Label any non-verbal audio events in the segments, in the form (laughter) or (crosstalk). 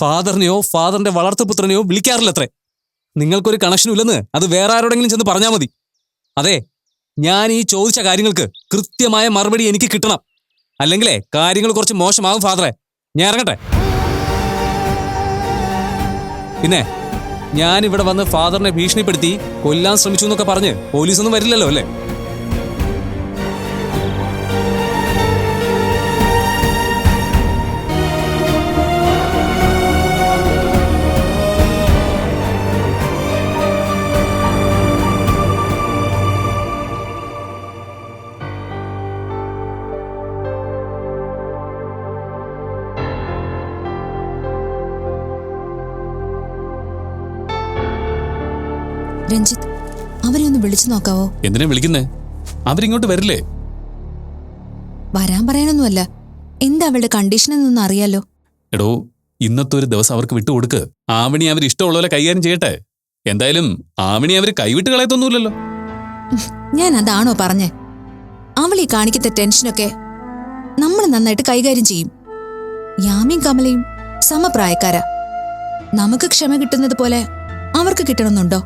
ഫാദറിനെയോ ഫാദറിന്റെ വളർത്തുപുത്രനെയോ വിളിക്കാറില്ലത്രേ നിങ്ങൾക്കൊരു കണക്ഷനും ഇല്ലെന്ന് അത് വേറെ ആരോടെങ്കിലും ചെന്ന് പറഞ്ഞാൽ മതി. അതെ ഞാൻ ഈ ചോദിച്ച കാര്യങ്ങൾക്ക് കൃത്യമായ മറുപടി എനിക്ക് കിട്ടണം. അല്ലെങ്കിലേ കാര്യങ്ങൾ കുറച്ച് മോശമാകും ഫാദറെ. ഞാൻ ഇറങ്ങട്ടെ. പിന്നെ ഞാൻ ഇവിടെ വന്ന് ഫാദറിനെ ഭീഷണിപ്പെടുത്തി കൊല്ലാൻ ശ്രമിച്ചു എന്നൊക്കെ പറഞ്ഞ് പോലീസൊന്നും വരില്ലല്ലോ അല്ലേ? രഞ്ജിത്ത് അവരെ ഒന്ന് വിളിച്ചു നോക്കാവോ? എന്തിനാ വിളിക്കുന്നേ? അവരിങ്ങോട്ട് വരില്ലേ? വരാൻ പറയാനൊന്നുമല്ല. എന്താ അവളുടെ കണ്ടീഷൻ എന്നൊന്നും അറിയാലോ. എടോ ഇന്നത്തെ ഒരു ദിവസം അവർക്ക് വിട്ടുകൊടുക്ക് ആവണി അവർ ഇഷ്ടമുള്ള പോലെ കൈകാര്യം ചെയ്യട്ടെ. എന്തായാലും ആവണി അവർ കൈവിട്ട് കളയത്തൊന്നുമില്ലല്ലോ. ഞാൻ അതാണോ പറഞ്ഞേ? അവളീ കാണിക്കത്തെ ടെൻഷനൊക്കെ നമ്മൾ നന്നായിട്ട് കൈകാര്യം ചെയ്യും. യാമിയും കമലയും സമപ്രായക്കാരാ. നമുക്ക് ക്ഷമ കിട്ടുന്നത് പോലെ അവർക്ക് കിട്ടണമെന്നുണ്ടോ?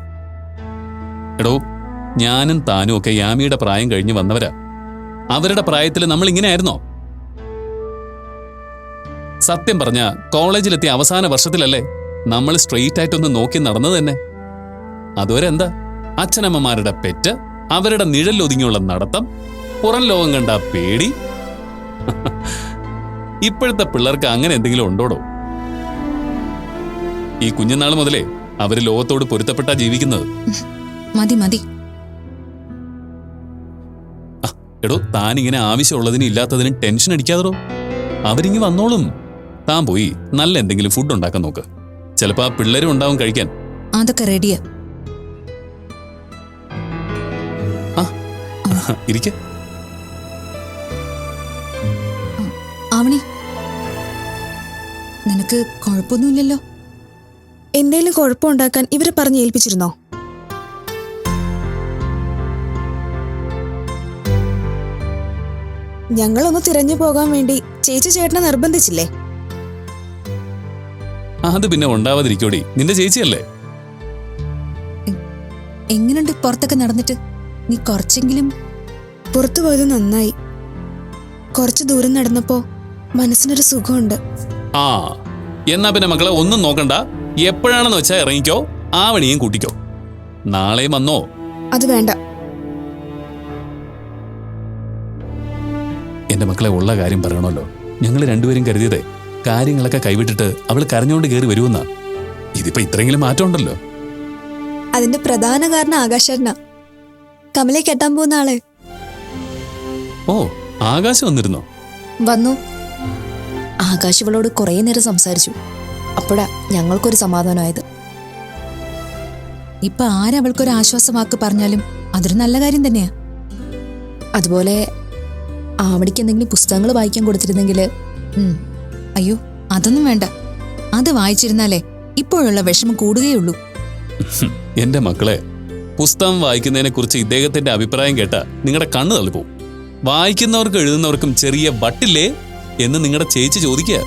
എടോ ഞാനും താനും ഒക്കെ യാമിയുടെ പ്രായം കഴിഞ്ഞ് വന്നവരാ. അവരുടെ പ്രായത്തിൽ നമ്മൾ ഇങ്ങനെയായിരുന്നോ സത്യം പറഞ്ഞ കോളേജിലെത്തിയ അവസാന വർഷത്തിലല്ലേ നമ്മൾ സ്ട്രെയിറ്റ് ആയിട്ടൊന്ന് നോക്കി നടന്നത് തന്നെ? അതുവരെ എന്താ അച്ഛനമ്മമാരുടെ പെറ്റ് അവരുടെ നിഴലൊതുങ്ങിയുള്ള നടത്തം പുറം ലോകം കണ്ട പേടി. (laughs) ഇപ്പോഴത്തെ പിള്ളേർക്ക് അങ്ങനെ എന്തെങ്കിലും ഉണ്ടോടോ? ഈ കുഞ്ഞുനാൾ മുതലേ അവർ ലോകത്തോട് പൊരുത്തപ്പെട്ടാ ജീവിക്കുന്നത്. (laughs) മതി മതി. എടോ താൻ ഇങ്ങനെ ആവശ്യമുള്ളതിനും ഇല്ലാത്തതിനും ടെൻഷൻ അടിക്കാതെടോ. അവരിങ്ങി വന്നോളും. താൻ പോയി നല്ല എന്തെങ്കിലും ഫുഡ് ഉണ്ടാക്കാൻ നോക്ക്. ചിലപ്പോ ആ പിള്ളേരും ഉണ്ടാവും കഴിക്കാൻ. അതൊക്കെ റെഡിയാ ഇരിക്ക. ആവണി നിനക്ക് കുഴപ്പമൊന്നുമില്ലല്ലോ? എന്തേലും കുഴപ്പമുണ്ടാക്കാൻ ഇവരെ പറഞ്ഞ് ഏൽപ്പിച്ചിരുന്നോ ഞങ്ങളൊന്ന് തിരഞ്ഞു പോകാൻ വേണ്ടി ചേച്ചി ചേട്ടനെ നിർബന്ധിച്ചില്ലേ? അത് പിന്നെ ഉണ്ടാവാതിരിക്കോടി. നിന്റെ ചേച്ചിയല്ലേ? എങ്ങനെയുണ്ട് പുറത്തൊക്കെ നടന്നിട്ട്? നീ കുറച്ചെങ്കിലും പുറത്തു പോയത് നന്നായി. കുറച്ച് ദൂരം നടന്നപ്പോ മനസ്സിനൊരു സുഖമുണ്ട്. ആ എന്നാ പിന്നെ മക്കളെ ഒന്നും നോക്കണ്ട. എപ്പോഴാണെന്ന് വെച്ചാ ഇറങ്ങിക്കോ ആ വണിയും കൂട്ടിക്കോ. നാളെയും വന്നോ? അത് വേണ്ട. എന്റെ മക്കളെ ഉള്ള കാര്യം പറയണമല്ലോ. ഞങ്ങൾ രണ്ടുപേരും കരുതിയതേ കാര്യങ്ങളൊക്കെ കൈവിട്ടിട്ട് അവൾ കരഞ്ഞുകൊണ്ട് കയറി വരുമെന്നാ ഇതിപ്പോ ഇത്രയെങ്കിലും മാറ്റം ഉണ്ടല്ലോ അതിന്റെ പ്രധാന കാരണം ആകാശേട്ടനാ. കമലെ കെട്ടാൻ പോകുന്ന ആളെ. ഓ ആകാശം വന്നിരുന്നോ? വന്നു. ആകാശ് ഇവളോട് കുറേ നേരം സംസാരിച്ചു. അപ്പോഴാ ഞങ്ങൾക്കൊരു സമാധാനമായത്. ഇപ്പൊ ആരവൾക്കൊരു ആശ്വാസവാക്ക് പറഞ്ഞാലും അതൊരു നല്ല കാര്യം തന്നെയാ. അതുപോലെ ആവണിക്ക് എന്തെങ്കിലും പുസ്തകങ്ങൾ വായിക്കാൻ കൊടുത്തിരുന്നെങ്കിൽ അയ്യോ അതൊന്നും വേണ്ട. അത് വായിച്ചിരുന്നാലേ ഇപ്പോഴുള്ള വിഷമം കൂടുകയുള്ളൂ. (laughs) എന്റെ മക്കളെ പുസ്തകം വായിക്കുന്നതിനെ കുറിച്ച് ഇദ്ദേഹത്തിന്റെ അഭിപ്രായം കേട്ട നിങ്ങളുടെ കണ്ണ് തള്ളിപ്പോവും. വായിക്കുന്നവർക്ക് എഴുതുന്നവർക്കും ചെറിയ വട്ടില്ലേ എന്ന് നിങ്ങളുടെ ചേച്ചി ചോദിക്കുക.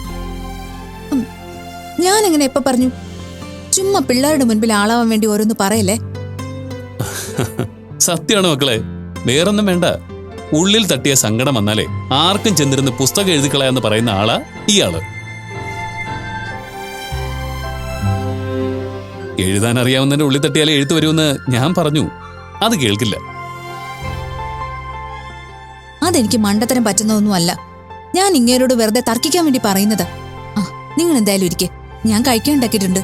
ഞാൻ എങ്ങനെ എപ്പ പറഞ്ഞു? ചുമ്മാ പിള്ളേരുടെ മുൻപിൽ ആളാവാൻ വേണ്ടി ഓരോന്ന് പറയല്ലേ? (laughs) സത്യമാണ് മക്കളെ വേറൊന്നും വേണ്ട. ഉള്ളിൽ തട്ടിയ സങ്കടം വന്നാലേ ആർക്കും ചെന്നിരുന്ന് പുസ്തകം എഴുതിക്കളയാന്ന് പറയുന്ന ആളാ ഇയാൾ. എഴുതാൻ അറിയാവുന്നതിന്റെ ഉള്ളിൽ തട്ടിയാലേ എഴുത്തു വരുമെന്ന് ഞാൻ പറഞ്ഞു. അത് കേൾക്കില്ല. അതെനിക്ക് മണ്ടത്തരം പറ്റുന്നതൊന്നും അല്ല ഞാൻ ഇങ്ങേരോട് വെറുതെ തർക്കിക്കാൻ വേണ്ടി പറയുന്നത്. ആ നിങ്ങൾ എന്തായാലും ഇരിക്കെ. ഞാൻ കഴിക്കാൻ ഉണ്ടാക്കിയിട്ടുണ്ട്.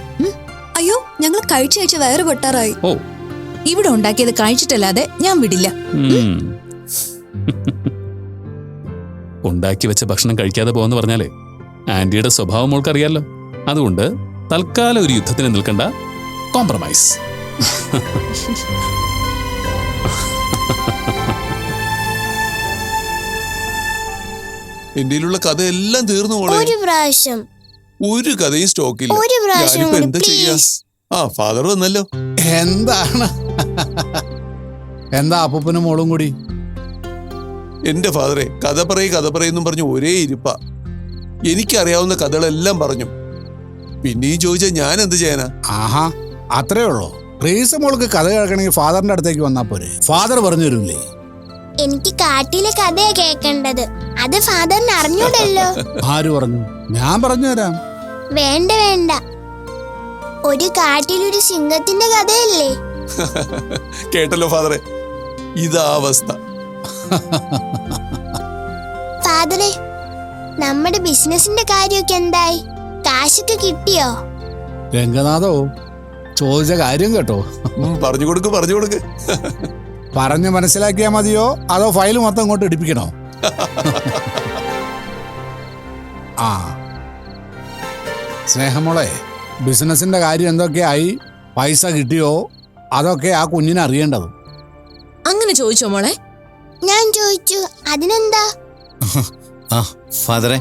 അയ്യോ ഞങ്ങൾ കഴിച്ചു കഴിച്ച് വയറ് പൊട്ടാറായി. ഓ. ഇവിടെ ഉണ്ടാക്കിയത് കഴിച്ചിട്ടല്ലാതെ ഞാൻ വിടില്ല. ഉണ്ടാക്കി വെച്ച ഭക്ഷണം കഴിക്കാതെ പോവെന്ന് പറഞ്ഞാലേ ആന്റിയുടെ സ്വഭാവം മോൾക്കറിയാലോ? അതുകൊണ്ട് തൽക്കാലം ഒരു യുദ്ധത്തിന് നിൽക്കണ്ട. കോംപ്രമൈസ് ഇന്ത്യയിലുള്ള കഥ എല്ലാം തീർന്നു ഒരു പ്രാവശ്യം. ഒരു കഥയും സ്റ്റോക്കില്ല. ഒരു പ്രാവശ്യം ഞാനിപ്പോ കൂടി, എന്താ ചെയ്യാ? please. ആ ഫാദർ വന്നല്ലോ. എന്താണ്? എന്താ അപ്പൂപ്പനും മോളും കൂടി? എന്റെ ഫാദറെ കഥ പറയ് കഥ പറയുന്നും പറഞ്ഞു ഒരേ ഇരിപ്പ. എനിക്കറിയാവുന്ന കഥകളെല്ലാം പറഞ്ഞു. പിന്നെയും ചോദിച്ചാൽ ഞാൻ എന്ത് ചെയ്യാനാ? ആഹാ അത്രേ ഉള്ളൂ. റീസ മോൾക്ക് കഥ കേൾക്കണമെങ്കിൽ ഫാദറിന്റെ അടുത്തേക്ക് വന്നാ പോരെ. ഫാദർ പറഞ്ഞു തരൂലേ എനിക്ക് കാട്ടിലെ കഥയാ കേൾക്കേണ്ടത്. അത് ഫാദറിന് അറിഞ്ഞൂടല്ലോ. (laughs) ആര് പറഞ്ഞു? ഞാൻ പറഞ്ഞു തരാം വേണ്ട വേണ്ട. ഒരു കാട്ടിലൊരു സിംഹത്തിന്റെ കഥയല്ലേ? (laughs) കേട്ടല്ലോ ഫാദറെ. ഇതാ അവസ്ഥ. (laughs) ഫാദറെ നമ്മുടെ ബിസിനസിന്റെ കാര്യമൊക്കെ എന്തായി? കാശൊക്കെ കിട്ടിയോ? രംഗനാഥോ ചോദിച്ച കാര്യം കേട്ടോ. പറഞ്ഞു കൊടുക്ക് പറഞ്ഞു കൊടുക്ക്. (laughs) പറഞ്ഞു മനസ്സിലാക്കിയാ മതിയോ? അതോ ഫയൽ മൊത്തം ഇങ്ങോട്ട് ഇടിപ്പിക്കണോ? (laughs) ആ. സ്നേഹമോളെ ബിസിനസിന്റെ കാര്യം എന്തൊക്കെയായി? പൈസ കിട്ടിയോ? അതൊക്കെ ആ കുഞ്ഞിനെ അറിയേണ്ടത്. അങ്ങനെ ചോദിച്ചോ മോളെ? ഞാൻ ചോദിച്ചു അതിനെന്താ? (laughs) ആ ഫാദറെ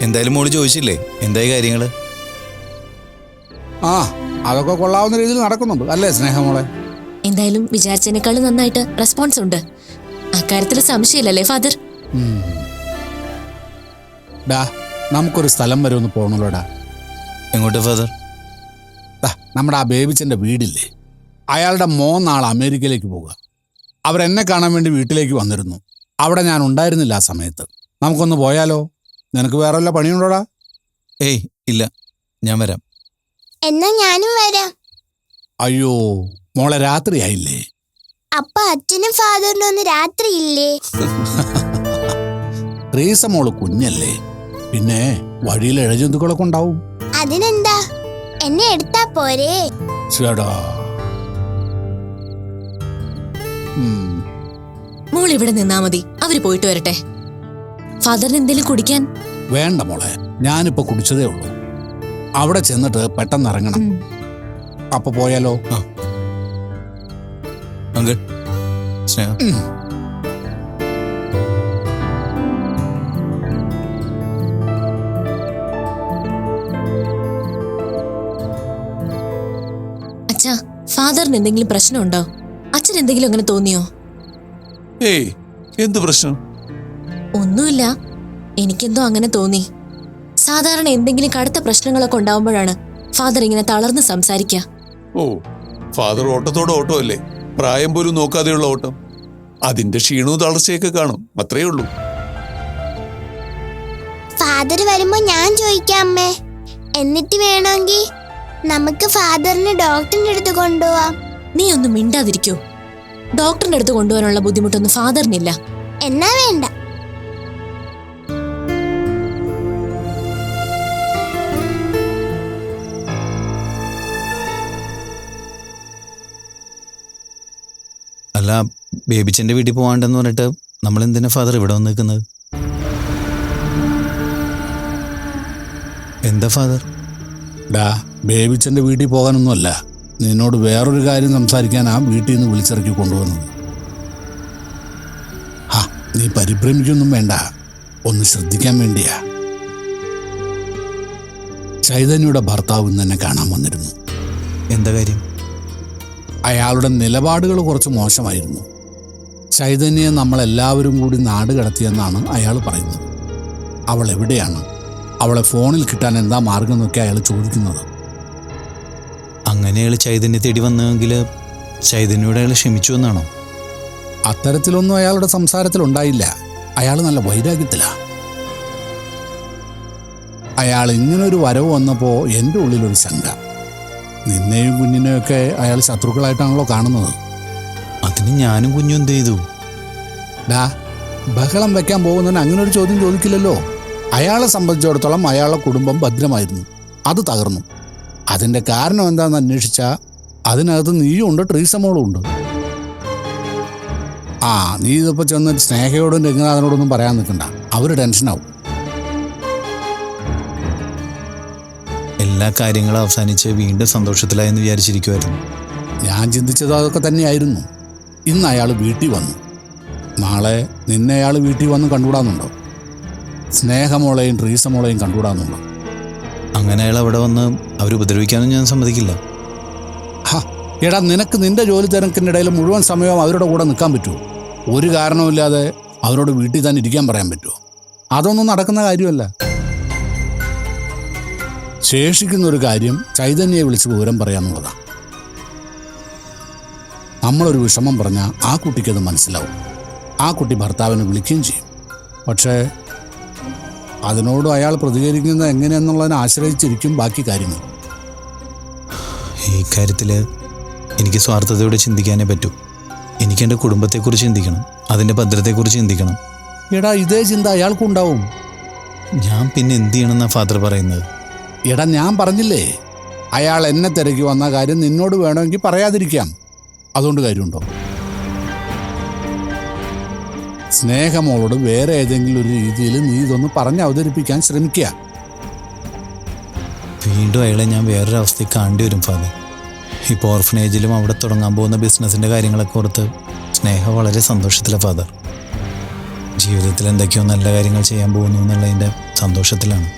എന്തായാലും മോൾ ചോദിച്ചില്ലേ? എന്തായി കാര്യങ്ങൾ? ആ അതൊക്കെ കൊള്ളാവുന്ന രീതിയിൽ നടക്കുന്നുണ്ട്. അല്ലേ സ്നേഹമോളെ? എന്തായാലും വിചാരിച്ചതിനേക്കാളും നന്നായിട്ട് റെസ്പോൺസ് ഉണ്ട്. അക്കാര്യത്തിൽ സംശയമില്ലല്ലേ ഫാദർ. ഡാ നമുക്കൊരു സ്ഥലം വരെ ഒന്ന് പോകണല്ലോടാ എങ്ങോട്ട് ഫാദർ? ദാ, നമ്മുടെ ആ ബേബിച്ചന്റെ വീടില്ലേ? അയാളുടെ മോന്നാൾ നാളെ അമേരിക്കയിലേക്ക് പോവുക. അവരെന്നെ കാണാൻ വേണ്ടി വീട്ടിലേക്ക് വന്നിരുന്നു. അവിടെ ഞാൻ ഉണ്ടായിരുന്നില്ല ആ സമയത്ത്. നമുക്കൊന്ന് പോയാലോ? നിനക്ക് വേറെ വല്ല പണിയുണ്ടോടാ? ഏയ് ഇല്ല. ഞാൻ വരാം. എന്നാ ഞാനും വരാം. അയ്യോ മോളെ രാത്രിയായില്ലേ? അപ്പ അച്ഛനും ഫാദറിനും ഒന്ന് രാത്രിയില്ലേ? (laughs) റീസ മോൾ കുഞ്ഞല്ലേ. പിന്നെ വഴിയിൽ ഇഴജന്തുക്കളൊക്കെ ഉണ്ടാവും. അതിനെന്താ? എന്നെ എടുത്താ ചേടാ. ഉം മോൾ ഇവിടെ നിന്നാ മതി. അവർ പോയിട്ട് വരട്ടെ. ഫാദറിന് എന്തെങ്കിലും കുടിക്കാൻ? വേണ്ട മോളെ. ഞാനിപ്പോ കുടിച്ചതേ ഉള്ളൂ. അവിടെ ചെന്നിട്ട് പെട്ടെന്ന് ഇറങ്ങണം. അപ്പൊ പോയാലോ? അങ്കിൾ സ്നേഹ. അച്ഛാ ഫാദറിന് എന്തെങ്കിലും പ്രശ്നമുണ്ടോ? അച്ഛൻ എന്തെങ്കിലും അങ്ങനെ തോന്നിയോ? ഏയ് എന്ത് പ്രശ്നം? ഒന്നുമില്ല. എനിക്കെന്തോ അങ്ങനെ തോന്നി. സാധാരണ എന്തെങ്കിലും കടുത്ത പ്രശ്നങ്ങളൊക്കെ ഉണ്ടാവുമ്പോഴാണ് ഫാദർ ഇങ്ങനെ തളർന്ന് സംസാരിക്കുക ഓ ഫാദർ ഓട്ടത്തോടെ ഓട്ടമല്ലേ? പ്രായം പോലും നോക്കാതെയുള്ള ഓട്ടം. അതിന്റെ ക്ഷീണവും തളർച്ചയൊക്കെ കാണും അത്രേ ഉള്ളൂ. ഫാദർ വരുമ്പോ ഞാൻ ചോദിക്കാം അമ്മേ. എന്നിട്ട് വേണമെങ്കിൽ നമുക്ക് ഫാദറിനെ ഡോക്ടറിന്റെ അടുത്ത് കൊണ്ടുപോവാം. നീ ഒന്നും മിണ്ടാതിരിക്കോ. ഡോക്ടറിന്റെ അടുത്ത് കൊണ്ടുപോകാനുള്ള ബുദ്ധിമുട്ടൊന്നും ഫാദറിനില്ല. എന്നാ വേണ്ട. അല്ല ബേബിച്ചന്റെ വീട്ടിൽ പോവാണ്ടെന്ന് പറഞ്ഞിട്ട് നമ്മൾ എന്തിനാ ഫാദർ ഇവിടെ വന്ന് നിൽക്കുന്നത് എന്താ ഫാദർ? ഡാ ബേബിച്ചന്റെ വീട്ടിൽ പോകാനൊന്നുമല്ല. നിന്നോട് വേറൊരു കാര്യം സംസാരിക്കാൻ ആ വീട്ടിൽ നിന്ന് വിളിച്ചിറക്കി കൊണ്ടുവന്നത്. ആ നീ പരിഭ്രമിക്കൊന്നും വേണ്ട. ഒന്ന് ശ്രദ്ധിക്കാൻ വേണ്ടിയാ. ചൈതന്യയുടെ ഭർത്താവ് ഇന്ന് എന്നെ കാണാൻ വന്നിരുന്നു. എന്താ കാര്യം? അയാളുടെ നിലപാടുകൾ കുറച്ച് മോശമായിരുന്നു. ചൈതന്യെ നമ്മളെല്ലാവരും കൂടി നാട് കടത്തിയെന്നാണ് അയാൾ പറയുന്നത്. അവൾ എവിടെയാണ്? അവളെ ഫോണിൽ കിട്ടാൻ എന്താ മാർഗം എന്നൊക്കെ അയാൾ ചോദിക്കുന്നത്. അങ്ങനെ അയാൾ ചൈതന്യ തേടി വന്നെങ്കിൽ ചൈതന്യയോട് അയാൾ ക്ഷമിച്ചു എന്നാണോ? അത്തരത്തിലൊന്നും അയാളുടെ സംസാരത്തിൽ ഉണ്ടായില്ല. അയാൾ നല്ല വൈരാഗ്യത്തിലാ. അയാൾ ഇങ്ങനൊരു വരവ് വന്നപ്പോൾ എന്റെ ഉള്ളിലൊരു ശങ്ക. നിന്നെയും കുഞ്ഞിനെയും ഒക്കെ അയാൾ ശത്രുക്കളായിട്ടാണല്ലോ കാണുന്നത്. അതിന് ഞാനും കുഞ്ഞും എന്ത് ചെയ്തു? ഡാ ബഹളം വെക്കാൻ പോകുന്നതിന് അങ്ങനെ ഒരു ചോദ്യം ചോദിക്കില്ലല്ലോ. അയാളെ സംബന്ധിച്ചിടത്തോളം അയാളുടെ കുടുംബം ഭദ്രമായിരുന്നു. അത് തകർന്നു. അതിന്റെ കാരണം എന്താണെന്ന് അന്വേഷിച്ചാ അതിനകത്ത് നീയും ഉണ്ട് ട്രീസമോളും ഉണ്ട്. ആ നീ ഇതിപ്പോ ചെന്ന് സ്നേഹയോടും രംഗനാഥനോടൊന്നും പറയാൻ നിൽക്കണ്ട. അവർ ടെൻഷനാവും. എല്ലാ കാര്യങ്ങളും അവസാനിച്ച് വീണ്ടും സന്തോഷത്തിലായെന്ന് വിചാരിച്ചിരിക്കുമായിരുന്നു ഞാൻ ചിന്തിച്ചത് അതൊക്കെ തന്നെയായിരുന്നു. ഇന്ന് അയാൾ വീട്ടിൽ വന്നു. നാളെ നിന്നെ അയാൾ വീട്ടിൽ വന്ന് കണ്ടുകൂടാന്നുണ്ടോ? സ്നേഹമോളെയും ട്രീസമോളെയും കണ്ടുകൂടാന്നുണ്ടോ? അങ്ങനെ അയാൾ അവിടെ വന്ന് അവർ ഉപദ്രവിക്കാനും ഞാൻ സമ്മതിക്കില്ല. ഹാ എടാ നിനക്ക് നിന്റെ ജോലി തിരക്കിനിടയിൽ മുഴുവൻ സമയവും അവരുടെ കൂടെ നിൽക്കാൻ പറ്റുമോ? ഒരു കാരണവുമില്ലാതെ അവരോട് വീട്ടിൽ തന്നെ ഇരിക്കാൻ പറയാൻ പറ്റുമോ? അതൊന്നും നടക്കുന്ന കാര്യമല്ല. ശേഷിക്കുന്ന ഒരു കാര്യം ചൈതന്യയെ വിളിച്ച് വിവരം പറയാന്നുള്ളതാണ് നമ്മളൊരു വിഷമം പറഞ്ഞാൽ ആ കുട്ടിക്കത് മനസ്സിലാവും. ആ കുട്ടി ഭർത്താവിനെ വിളിക്കുകയും ചെയ്യും. പക്ഷേ അതിനോട് അയാൾ പ്രതികരിക്കുന്നത് എങ്ങനെയെന്നുള്ളതിനെ ആശ്രയിച്ചിരിക്കും ബാക്കി കാര്യങ്ങൾ. ഈ കാര്യത്തിൽ എനിക്ക് സ്വാർത്ഥതയോടെ ചിന്തിക്കാനേ പറ്റൂ. എനിക്ക് എന്റെ കുടുംബത്തെക്കുറിച്ച് ചിന്തിക്കണം. അതിന്റെ ഭദ്രതയെക്കുറിച്ച് ചിന്തിക്കണം. എടാ ഇതേ ചിന്ത അയാൾക്കുണ്ടാവും. ഞാൻ പിന്നെ എന്ത് ചെയ്യണമെന്നാണ് ഫാദർ പറയുന്നത്? എടാ ഞാൻ പറഞ്ഞില്ലേ അയാൾ എന്നെ തിരക്കി വന്ന കാര്യം നിന്നോട് വേണമെങ്കിൽ പറയാതിരിക്കാം. അതുകൊണ്ട് കാര്യമുണ്ടോ? സ്നേഹമോളോട് വേറെ ഏതെങ്കിലും ഒരു രീതിയിൽ നീ ഇതൊന്ന് പറഞ്ഞ് അവതരിപ്പിക്കാൻ ശ്രമിക്കുക. വീണ്ടും അയാളെ ഞാൻ വേറൊരവസ്ഥയിൽ കാണേണ്ടി വരും ഫാദർ. ഇപ്പോൾ ഓർഫനേജിലും അവിടെ തുടങ്ങാൻ പോകുന്ന ബിസിനസ്സിന്റെ കാര്യങ്ങളൊക്കെ ഓർത്ത് സ്നേഹ വളരെ സന്തോഷത്തിലെ ഫാദർ ജീവിതത്തിൽ എന്തൊക്കെയോ നല്ല കാര്യങ്ങൾ ചെയ്യാൻ പോകുന്നു എന്നുള്ളതിന്റെ സന്തോഷത്തിലാണ്.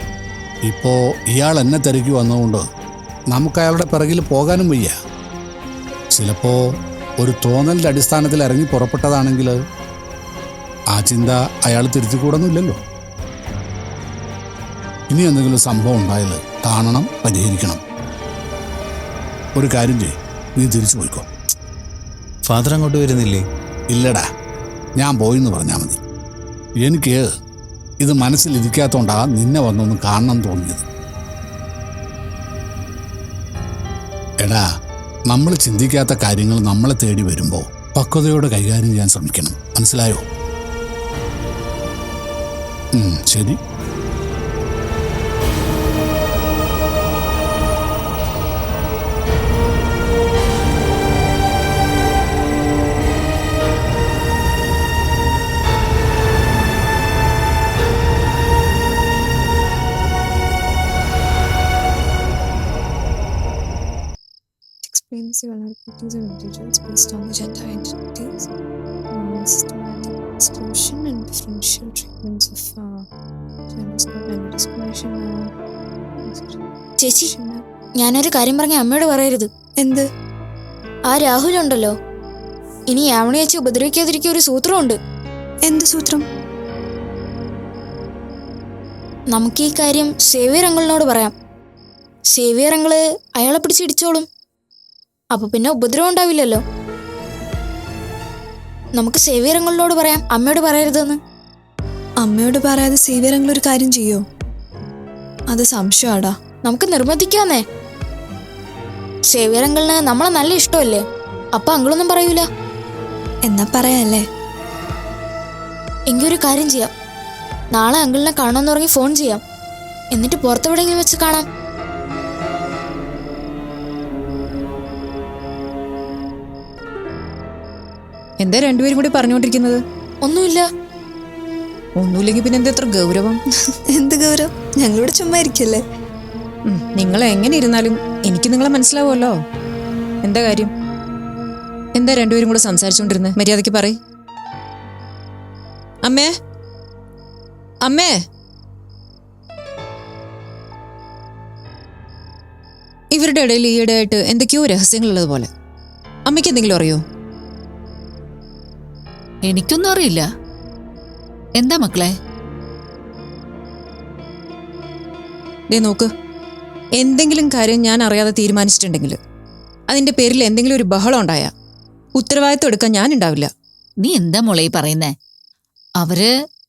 ഇപ്പോൾ ഇയാൾ എന്നെ തിരക്കി വന്നതുകൊണ്ട് നമുക്ക് അയാളുടെ പിറകിൽ പോകാനും വയ്യ. ചിലപ്പോൾ ഒരു തോന്നലിന്റെ അടിസ്ഥാനത്തിൽ ഇറങ്ങി പുറപ്പെട്ടതാണെങ്കിൽ ആ ചിന്ത അയാൾ തിരുത്തിക്കൂടൊന്നുമില്ലല്ലോ ഇനി എന്തെങ്കിലും സംഭവം ഉണ്ടായാൽ കാണണം പരിഹരിക്കണം. ഒരു കാര്യം ചെയ്യും. നീ തിരിച്ചു പോയിക്കോ. ഫാദർ അങ്ങോട്ട് വരുന്നില്ലേ? ഇല്ലടാ. ഞാൻ പോയിന്ന് പറഞ്ഞാൽ മതി. എനിക്ക് ഇത് മനസ്സിലിരിക്കാത്തോണ്ടാ നിന്നെ വന്നൊന്ന് കാണണം തോന്നിയത്. എടാ നമ്മൾ ചിന്തിക്കാത്ത കാര്യങ്ങൾ നമ്മളെ തേടി വരുമ്പോൾ പക്വതയോടെ കൈകാര്യം ചെയ്യാൻ ശ്രമിക്കണം. മനസ്സിലായോ? ശരി. The gender identities, um, systematic exclusion and differential treatments of uh, gender score gender discrimination. Uh, ചേച്ചി ഞാനൊരു കാര്യം പറഞ്ഞ അമ്മയോട് പറയരുത്. എന്ത്? ആ രാഹുൽ ഉണ്ടല്ലോ. ഇനി യാവണി ചേച്ചി ഉപദ്രവിക്കാതിരിക്കുക ഒരു സൂത്രമുണ്ട്. എന്ത് സൂത്രം? നമുക്ക് ഈ കാര്യം സേവിയർ അങ്കിളിനോട് പറയാം. സേവിയർ അങ്കിൾ അയാളെ പിടിച്ചിടിച്ചോളും അപ്പൊ പിന്നെ ഉപദ്രവം ഉണ്ടാവില്ലല്ലോ. നമുക്ക് സേവ്യരങ്ങളോട് പറയാം. അമ്മയോട് പറയരുതെന്ന്. അമ്മയോട് പറയാതെ സേവ്യരങ്ങൾ ഒരു കാര്യം ചെയ്യോ? അത് സംശയമാടാ നമുക്ക് നിർബന്ധിക്കാന്നേ. സേവിയർ നമ്മളെ നല്ല ഇഷ്ടമല്ലേ? അപ്പൊ അങ്കിളൊന്നും പറയൂല. എന്നാ പറയാല്ലേ? എങ്കിൽ ഒരു കാര്യം ചെയ്യാം. നാളെ അങ്കിളിനെ കാണണമെന്ന് പറഞ്ഞ് ഫോൺ ചെയ്യാം. എന്നിട്ട് പുറത്തെവിടെയെങ്കിലും വെച്ച് കാണാം. എന്താ രണ്ടുപേരും കൂടി പറഞ്ഞുകൊണ്ടിരിക്കുന്നത്? ഒന്നുമില്ല. ഒന്നുമില്ലെങ്കിൽ പിന്നെ എന്താ ഇത്ര ഗൗരവം? എന്ത് ഗൗരവം? ഞങ്ങളിവിടെ ചുമ്മാ ഇരിക്കല്ലേ? നിങ്ങൾ എങ്ങനെ ഇരുന്നാലും എനിക്ക് നിങ്ങളെ മനസ്സിലാവുമല്ലോ. എന്താ കാര്യം? എന്താ രണ്ടുപേരും കൂടെ സംസാരിച്ചുകൊണ്ടിരുന്നത് മര്യാദയ്ക്ക് പറ അമ്മേ? അമ്മേ? ഇവരുടെ ഇടയിൽ ഈയിടെയായിട്ട് എന്തൊക്കെയോ രഹസ്യങ്ങളുള്ളത് പോലെ അമ്മയ്ക്ക് എന്തെങ്കിലും അറിയോ? എനിക്കൊന്നും അറിയില്ല. എന്താ മക്കളെ? ദേ നോക്ക്. എന്തെങ്കിലും കാര്യം ഞാൻ അറിയാതെ തീരുമാനിച്ചിട്ടുണ്ടെങ്കിൽ അതിന്റെ പേരിൽ എന്തെങ്കിലും ഒരു ബഹളം ഉണ്ടായ ഉത്തരവാദിത്വം എടുക്കാൻ ഞാൻ ഉണ്ടാവില്ല. നീ എന്താ മോളെ ഈ പറയുന്നേ? അവർ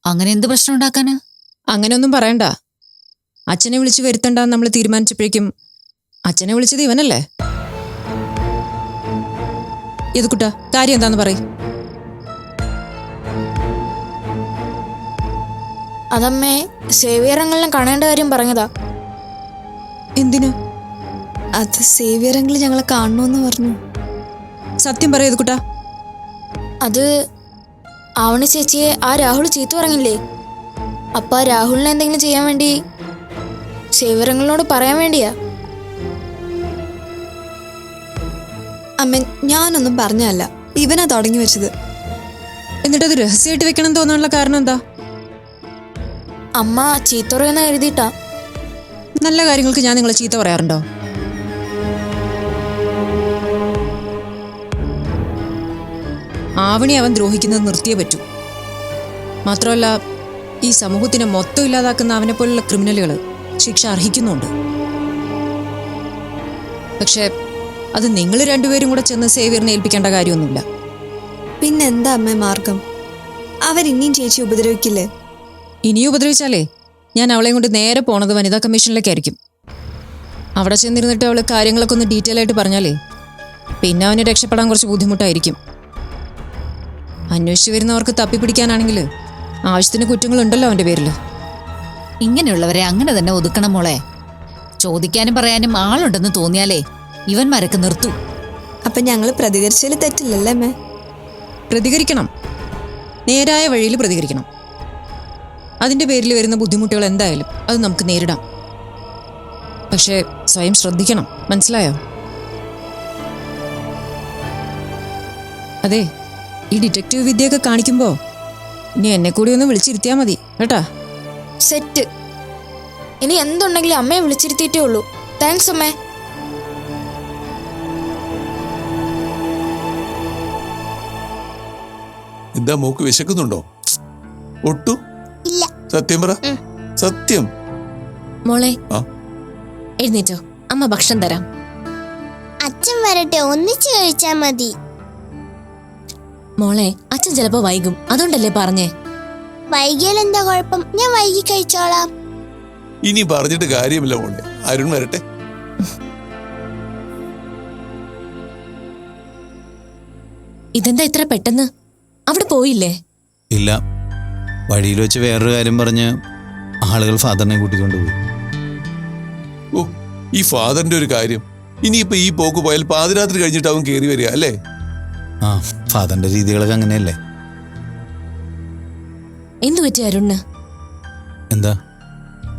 അങ്ങനെ എന്ത് പ്രശ്നം ഉണ്ടാക്കാന്? അങ്ങനെയൊന്നും പറയണ്ട. അച്ഛനെ വിളിച്ചു വരുത്തണ്ടെന്ന് നമ്മൾ തീരുമാനിച്ചപ്പോഴേക്കും അച്ഛനെ വിളിച്ചത് ഇവനല്ലേ? ഇത് കുട്ടാ കാര്യം എന്താന്ന് പറയും. അതമ്മേ അങ്കിളിനെ കാണേണ്ട കാര്യം പറഞ്ഞതാ. എന്തിനു? അത് സേവിയറെങ്കിലും ഞങ്ങളെ കാണണമെന്ന് പറഞ്ഞു. സത്യം പറയത് കുട്ടാ. അത് ആവണി ചേച്ചിയെ ആ രാഹുൽ ചീത്ത പറഞ്ഞില്ലേ? അപ്പൊ ആ രാഹുലിനെ എന്തെങ്കിലും ചെയ്യാൻ വേണ്ടി സേവരങ്ങളോട് പറയാൻ വേണ്ടിയാ? അമ്മ ഞാനൊന്നും പറഞ്ഞല്ല ഇവനാ തുടങ്ങി വെച്ചത്. എന്നിട്ട് അത് രഹസ്യമായിട്ട് വെക്കണം തോന്നാനുള്ള കാരണം എന്താ? അമ്മ ചീത്ത പറയുന്ന എഴുതിയിട്ടാ. നല്ല കാര്യങ്ങൾക്ക് ഞാൻ നിങ്ങളെ ചീത്ത പറയാറുണ്ടോ? ആവണി അവൻ ദ്രോഹിക്കുന്നത് നിർത്തിയേ പറ്റൂ. മാത്രമല്ല ഈ സമൂഹത്തിനെ മൊത്തം ഇല്ലാതാക്കുന്ന അവനെ പോലുള്ള ക്രിമിനലുകൾ ശിക്ഷ അർഹിക്കുന്നുണ്ട്. പക്ഷെ അത് നിങ്ങൾ രണ്ടുപേരും കൂടെ ചെന്ന് സേവിയറിനെ ഏൽപ്പിക്കേണ്ട കാര്യമൊന്നുമില്ല. പിന്നെന്താ അമ്മ മാർഗം? അവരിനിയും ചേച്ചി ഉപദ്രവിക്കില്ലേ? ഇനി ഉപദ്രവിച്ചാലേ ഞാൻ അവളെയും കൊണ്ട് നേരെ പോണത് വനിതാ കമ്മീഷനിലേക്കായിരിക്കും. അവിടെ ചെന്നിരുന്നിട്ട് അവൾ കാര്യങ്ങളൊക്കെ ഒന്ന് ഡീറ്റെയിൽ ആയിട്ട് പറഞ്ഞാലേ പിന്നെ അവന് രക്ഷപ്പെടാൻ കുറച്ച് ബുദ്ധിമുട്ടായിരിക്കും. അന്വേഷിച്ചു വരുന്നവർക്ക് തപ്പിപ്പിടിക്കാനാണെങ്കിൽ ആവശ്യത്തിന് കുറ്റങ്ങളുണ്ടല്ലോ അവന്റെ പേരിൽ. ഇങ്ങനെയുള്ളവരെ അങ്ങനെ തന്നെ ഒതുക്കണം മോളെ. ചോദിക്കാനും പറയാനും ആളുണ്ടെന്ന് തോന്നിയാലേ ഇവന്മാരൊക്കെ നിർത്തൂ. അപ്പൊ ഞങ്ങൾ പ്രതികരിച്ചതിൽ തെറ്റില്ലല്ലേ മേ പ്രതികരിക്കണം. നേരായ വഴിയിൽ പ്രതികരിക്കണം. അതിന്റെ പേരിൽ വരുന്ന ബുദ്ധിമുട്ടുകൾ എന്തായാലും അത് നമുക്ക് നേരിടാം. പക്ഷേ സ്വയം ശ്രദ്ധിക്കണം. മനസ്സിലായോ? അതെ ഈ ഡിറ്റക്റ്റീവ് വിദ്യയൊക്കെ കാണിക്കുമ്പോ ഇനി എന്നെ കൂടി ഒന്ന് വിളിച്ചിരുത്തിയാ മതി കേട്ടാ? സെറ്റ്. ഇനി എന്തുണ്ടെങ്കിലും അമ്മയെ വിളിച്ചിരുത്തിയിട്ടേ ഉള്ളൂ. താങ്ക്സ് അമ്മേ. എന്താ മൂക്ക് വിശക്കുന്നുണ്ടോ? ഒട്ടു? ഇല്ല. സത്യം പറ. സത്യം. മോളെ എഴുന്നേറ്റോ. അമ്മ ഭക്ഷണം തരാം. അച്ഛൻ വരട്ടെ ഒന്നിച്ചു കഴിച്ചാ മതി. മോളെ അച്ഛൻ ചിലപ്പോ വൈകും. അതുകൊണ്ടല്ലേ പറഞ്ഞേ? വൈകിയാൽ എന്താ കുഴപ്പം? ഞാൻ വൈകി കഴിച്ചോളാം. ഇനി പറഞ്ഞിട്ട് കാര്യമില്ല മോളെ. അരുൺ വരട്ടെ. ഇതെന്താ ഇത്ര പെട്ടെന്ന്? അവിടെ പോയില്ലേ? ഇല്ല. വഴിയിൽ വെച്ച് വേറൊരു കാര്യം പറഞ്ഞ് ആളുകൾ ഫാദറിനെ കൂട്ടിക്കൊണ്ടുപോയി ഓ ഈ ഫാദറിന്റെ ഒരു കാര്യം. ഇനിയിപ്പോ ഈ പോക്ക് പോയാൽ പാതിരാത്രി കഴിഞ്ഞിട്ട് അവൻ കയറി വരിക അല്ലേ? ആ ഫാദറിന്റെ രീതികളൊക്കെ അങ്ങനെയല്ലേ? എന്തു പറ്റി അരുണ്? എന്താ?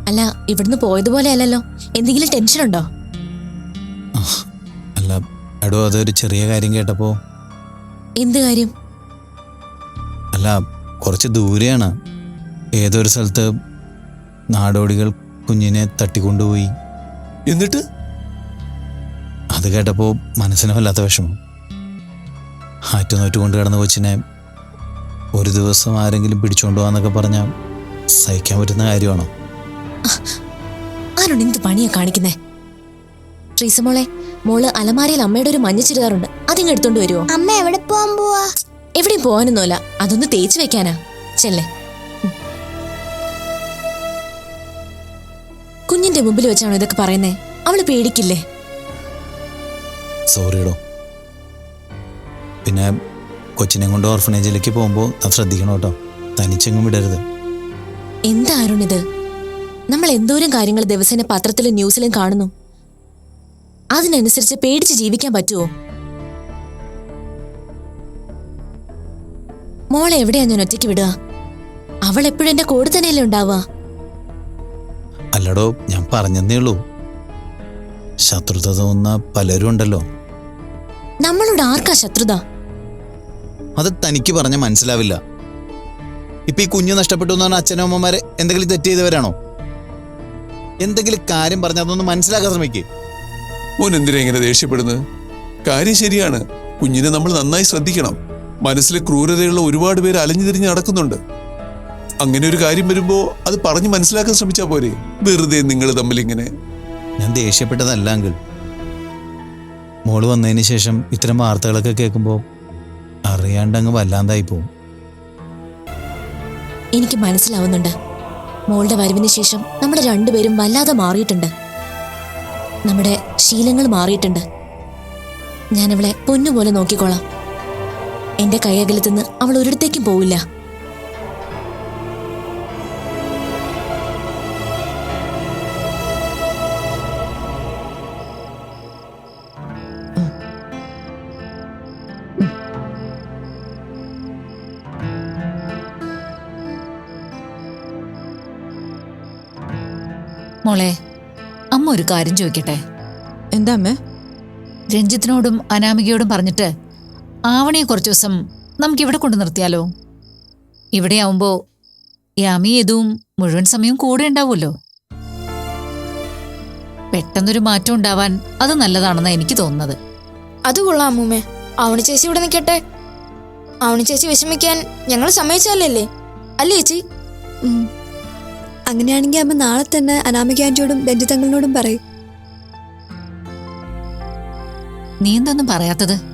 അല്ല ഇവിടുന്ന് പോയതുപോലെ അല്ലല്ലോ. എന്തെങ്കിലും ടെൻഷൻ ഉണ്ടോ? അല്ല എടോ അതൊരു ചെറിയ കാര്യം കേട്ടപ്പോ എന്ത് കാര്യം? അല്ല കുറച്ച് ദൂരെയാണ്. ഏതൊരു സ്ഥലത്ത് നാടോടികൾ കുഞ്ഞിനെ തട്ടിക്കൊണ്ടുപോയി. എന്നിട്ട്? അത് കേട്ടപ്പോൾ മനസ്സിന് വല്ലാത്ത വിഷമം. ആറ്റുനോറ്റ് കൊണ്ട് കിടന്ന കൊച്ചിനെ ഒരു ദിവസം ആരെങ്കിലും പിടിച്ചോണ്ട് പോവാന്നൊക്കെ പറഞ്ഞാൽ സഹിക്കാൻ പറ്റുന്ന കാര്യമാണോ? ആരുണ്ട് എന്ത് പണിയാ കാണിക്കുന്നേ? ട്രീസ മോളെ മോൾ അലമാരയിൽ അമ്മയുടെ ഒരു മഞ്ഞ ചുരിദാറുണ്ട് അതിങ്ങ് എടുത്തോണ്ട് വരുമോ അമ്മ എവിടെ പോവാൻ പോവാ? എവിടെയും പോകാനൊന്നുമല്ല. അതൊന്ന് തേച്ച് വെക്കാനാ. ചെല്ലേ. കുഞ്ഞിന്റെ മുമ്പിൽ വെച്ചാണോ ഇതൊക്കെ പറയുന്നേ? അവൾ പേടിക്കില്ലേ? സോറിയടോ പിന്നെ കൊച്ചിനെ കൊണ്ട് ഓർഫനേജിലേക്ക് പോകുമ്പോൾ അത് ശ്രദ്ധിക്കണം കേട്ടോ. തനിച്ചെങ്ങും വിടരുത്. എന്താരുണിത് നമ്മൾ എന്തോരം കാര്യങ്ങൾ ദിവസേന പത്രത്തിലും ന്യൂസിലും കാണുന്നു. അതിനനുസരിച്ച് പേടിച്ച് ജീവിക്കാൻ പറ്റുമോ മോളെ എവിടെയാ ഞാൻ ഒറ്റയ്ക്ക് വിടുക. അവൾ എപ്പോഴും എന്റെ കൂടെ തന്നെയല്ലേ ഉണ്ടാവുക. അല്ലടോ ഞാൻ പറഞ്ഞതേ ഉള്ളൂ. ശത്രുത തോന്നുന്ന പലരും ഉണ്ടല്ലോ. നമ്മളോട് ആർക്കാ ശത്രുത? അത് തനിക്ക് പറഞ്ഞ മനസ്സിലാവില്ല. ഇപ്പൊ ഈ കുഞ്ഞു നഷ്ടപ്പെട്ടു എന്ന് പറഞ്ഞ അച്ഛനും അമ്മമാരെ എന്തെങ്കിലും തെറ്റ് ചെയ്തവരാണോ? എന്തെങ്കിലും കാര്യം പറഞ്ഞാൽ അതൊന്ന് മനസ്സിലാക്കാൻ ശ്രമിക്കേ. ഓൻ എന്തിനാ ഇങ്ങനെ ദേഷ്യപ്പെടുന്നത്? കാര്യം ശരിയാണ്. കുഞ്ഞിനെ നമ്മൾ നന്നായി ശ്രദ്ധിക്കണം. മനസ്സിൽ ക്രൂരതയുള്ള ഒരുപാട് പേര് അലഞ്ഞു തിരിഞ്ഞ് നടക്കുന്നുണ്ട്. അങ്ങനെ ഒരു കാര്യം വരുമ്പോ അത് പറഞ്ഞു മനസ്സിലാക്കാൻ ശ്രമിച്ചാ പോരെ? വെറുതെ നിങ്ങൾ തമ്മിൽ ഇങ്ങനെ. ഞാൻ ദേഷ്യപ്പെട്ടതല്ല അങ്കിൾ. മോൾ വന്നതിന് ശേഷം ഇത്തരം വാർത്തകളൊക്കെ കേൾക്കുമ്പോൾ അറിയാണ്ടങ്ങ് വല്ലാണ്ടായി പോവും. എനിക്ക് മനസ്സിലാവുന്നുണ്ട്. മോളുടെ വരവിന് ശേഷം നമ്മൾ രണ്ടുപേരും വല്ലാതെ മാറിയിട്ടുണ്ട്. നമ്മുടെ ശീലങ്ങൾ മാറിയിട്ടുണ്ട്. ഞാനവളെ പൊന്നുപോലെ നോക്കിക്കോളാം. എന്റെ കൈയകലത്തുനിന്ന് അവൾ ഒരിടത്തേക്കും പോവില്ല. മോളെ അമ്മ ഒരു കാര്യം ചോദിക്കട്ടെ? എന്താ അമ്മേ? രഞ്ജിത്തിനോടും അനാമികയോടും പറഞ്ഞിട്ട് ആവണിയെ കുറച്ചു ദിവസം നമുക്ക് ഇവിടെ കൊണ്ടു നിർത്തിയാലോ? ഇവിടെയാവുമ്പോ യാമി യദുവും മുഴുവൻ സമയവും കൂടെ ഉണ്ടാവുമല്ലോ? പെട്ടെന്നൊരു മാറ്റം ഉണ്ടാവാൻ അത് നല്ലതാണെന്നാണ് എനിക്ക് തോന്നുന്നത്. അത് കൊള്ളാം അമ്മൂമ്മേ. അവണി ചേച്ചി ഇവിടെ നിൽക്കട്ടെ. അവണി ചേച്ചി വിഷമിക്കാൻ ഞങ്ങൾ സമ്മതിച്ചാലല്ലേ അല്ലേ ചേച്ചി? ഉം. അങ്ങനെയാണെങ്കിൽ അമ്മ നാളെ തന്നെ അനാമിക ആന്റിയോടും രഞ്ജിത്തങ്ങളിനോടും പറയും. നീ എന്തൊന്നും പറയാത്തത്?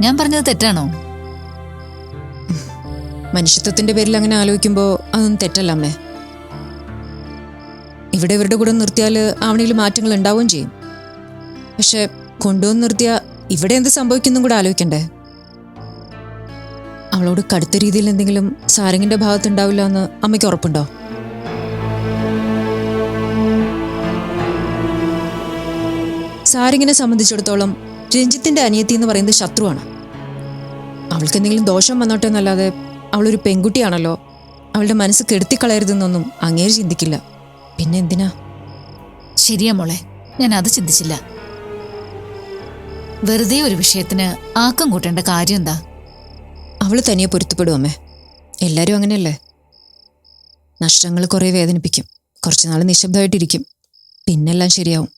ഞാൻ പറഞ്ഞത് തെറ്റാണോ? മനുഷ്യത്വത്തിന്റെ പേരിൽ അങ്ങനെ ആലോചിക്കുമ്പോ അതൊന്നും തെറ്റല്ല അമ്മേ. ഇവിടെ ഇവരുടെ കൂടെ നിർത്തിയാൽ ആവണിയിൽ മാറ്റങ്ങൾ ഉണ്ടാവുകയും ചെയ്യും. പക്ഷെ കൊണ്ടുവന്ന് നിർത്തിയ ഇവിടെ എന്ത് സംഭവിക്കുന്നും കൂടെ ആലോചിക്കണ്ടേ? അവളോട് കടുത്ത രീതിയിൽ എന്തെങ്കിലും സാരംഗിന്റെ ഭാഗത്തുണ്ടാവില്ല എന്ന് അമ്മയ്ക്ക് ഉറപ്പുണ്ടോ? സാരംഗിനെ സംബന്ധിച്ചിടത്തോളം രഞ്ജിത്തിന്റെ അനിയത്തി എന്ന് പറയുന്നത് ശത്രുവാണ്. അവൾക്ക് എന്തെങ്കിലും ദോഷം വന്നോട്ടെ എന്നല്ലാതെ അവളൊരു പെൺകുട്ടിയാണല്ലോ. അവളുടെ മനസ്സ് കെടുത്തിക്കളയരുതെന്നൊന്നും അങ്ങേര് ചിന്തിക്കില്ല. പിന്നെ എന്തിനാ? ശരിയാ മോളെ ഞാൻ അത് ചിന്തിച്ചില്ല. വെറുതെ ഒരു വിഷയത്തിന് ആക്കം കൂട്ടേണ്ട കാര്യം എന്താ? അവൾ തനിയെ പൊരുത്തപ്പെടും അമ്മേ. എല്ലാരും അങ്ങനെയല്ലേ? നഷ്ടങ്ങൾ കുറെ വേദനിപ്പിക്കും. കുറച്ചുനാൾ നിശബ്ദമായിട്ടിരിക്കും. പിന്നെല്ലാം ശരിയാവും.